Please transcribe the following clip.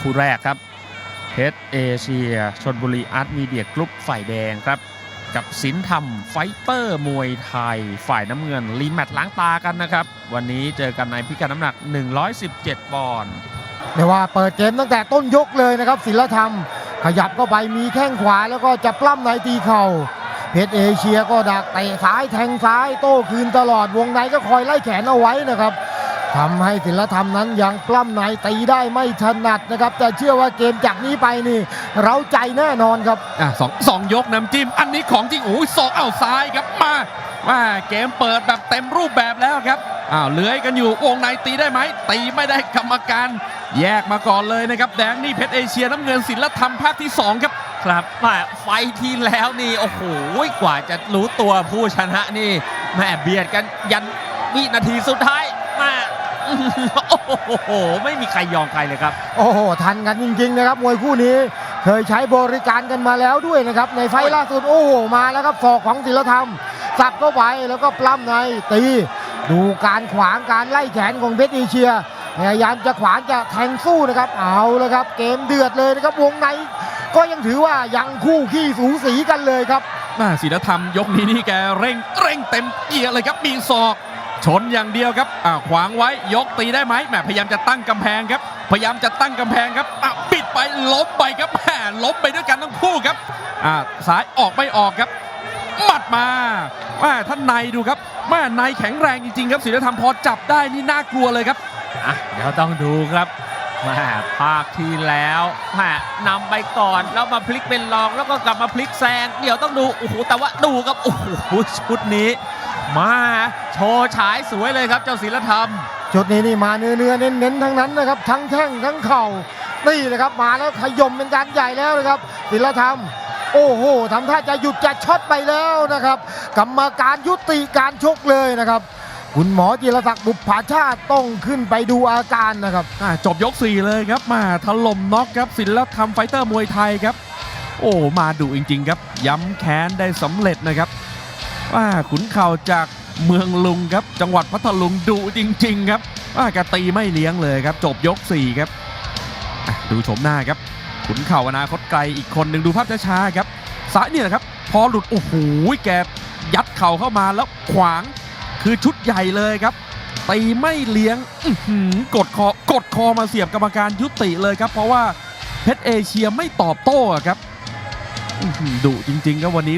คู่แรกครับเพชรเอเชียชนบุรีอาร์ตมีเดียกรุ๊ปฝ่ายแดงครับ กับสินธรรมไฟเตอร์มวยไทย ฝ่ายน้ำเงินรีแมตช์ล้างตากันนะครับ วันนี้เจอกันในพิกัดน้ำหนัก 117ปอนด์เรียกว่าเปิดเกมตั้งแต่ต้นยกเลยนะครับศิลธรรม ขยับเข้าไปมีแข้งขวาแล้วก็จะปล้ำในตีเข่าเพชรเอเชียก็ดักเตะซ้ายแทงซ้ายโต้คืนตลอดวงในก็คอยไล่แขนเอาไว้นะครับ ทำให้ศิลธรรมนั้นยังปล้ำในตีได้ไม่ถนัดนะครับ แต่เชื่อว่าเกมจากนี้ไปนี่ เราใจแน่นอนครับอะสองสองยกน้ำจิ้ม อันนี้ของจริงโอ้ยศอกเอาซ้ายครับมามาเกมเปิดแบบเต็มรูปแบบแล้วครับอ้าวเลื้อยกันอยู่วงในตีได้ไหมตีไม่ได้กรรมการ แยกมาก่อนเลยนะครับแดงนี่เพชรเอเชียน้ำเงินศิลธรรมภาคที่สองครับครับแม่ไฟท์ที่แล้วนี่โอ้โหกว่าจะรู้ตัวผู้ชนะนี่แม่เบียดกันยันวินาทีสุดท้ายแม่อื้อหือ โอ้โห ไม่มีใครยอมใครเลยครับ โอ้โห ทันกันจริงๆนะครับมวยคู่นี้ เคยใช้บริการกันมาแล้วด้วยนะครับ ในไฟล์ล่าสุดโอ้โห มาแล้วครับศอกของศิลธรรม สับเข้าไปแล้วก็ปล้ำในตี ดูการขวางการไล่แขนของเพชรเอเชียพยายามจะขวางจะแทงสู้นะครับ เอาแล้วครับ เกมเดือดเลยนะครับวงในก็ยังถือว่ายังคู่ขี้สูสีกันเลยครับมาศิลธรรมยกนี้นี่แกเร่งเร่งเต็มเกียร์เลยครับมีศอก ชนอย่างเดียวครับอ่าขวางไว้ยกตีได้ไหมแหมพยายามจะตั้งกำแพงครับ พยายามจะตั้งกำแพงครับอะปิดไปล้มไปครับแหมล้มไปด้วยกันทั้งคู่ครับอ่าซ้ายออกไม่ออกครับหมัดมาแม่ท่านในดูครับแม่ในแข็งแรงจริงๆครับศิลธรรมพอจับได้นี่น่ากลัวเลยครับอะเดี๋ยวต้องดูครับแม่ภาคที่แล้วแม่นำไปก่อนแล้วมาพลิกเป็นรองแล้วก็กลับมาพลิกแซงเดี๋ยวต้องดูโอ้โหแต่ว่าดูครับโอ้โหชุดนี้ มาโชว์ฉายสวยเลยครับเจ้าศิลธรรม ชุดนี้นี่มาเนื้อเนื้อๆเน้นเน้นๆทั้งนั้นนะครับ ทั้งแข้งทั้งเข่านี่นะครับมาแล้วขย่มเป็นการใหญ่แล้วนะครับศิลธรรม โอ้โหทำท่าจะหยุดจะช็อตไปแล้วนะครับ กรรมการยุติการชกเลยนะครับคุณหมอจิรศักดิ์บุพภาชาติต้องขึ้นไปดูอาการนะครับอ่าจบยก 4 เลยครับมาถล่มน็อกครับศิลธรรมไฟเตอร์มวยไทยครับ โอ้มาดุจริง ๆ ครับ ย้ำแค้นได้สำเร็จนะครับ ว่าขุนเข่าจากเมืองลุงครับ จังหวัดพัทลุงดุจริง ๆ ครับว่ากตีไม่เลี้ยงเลยครับ จบยก 4 ครับดูชมหน้าครับ ขุนเข่าอนาคตไกลอีกคนหนึ่งดูภาพช้าๆครับซ้ายเนี่ยนะครับ พอหลุดโอ้โหแกยัดเข่าเข้ามาแล้วขวางคือชุดใหญ่เลยครับตีไม่เลี้ยงอื้อหือกดคอกดคอมาเสียบกรรมการยุติเลยครับ เพราะว่าเพชรเอเชียไม่ตอบโต้ครับดุจริง ๆ ครับวันนี้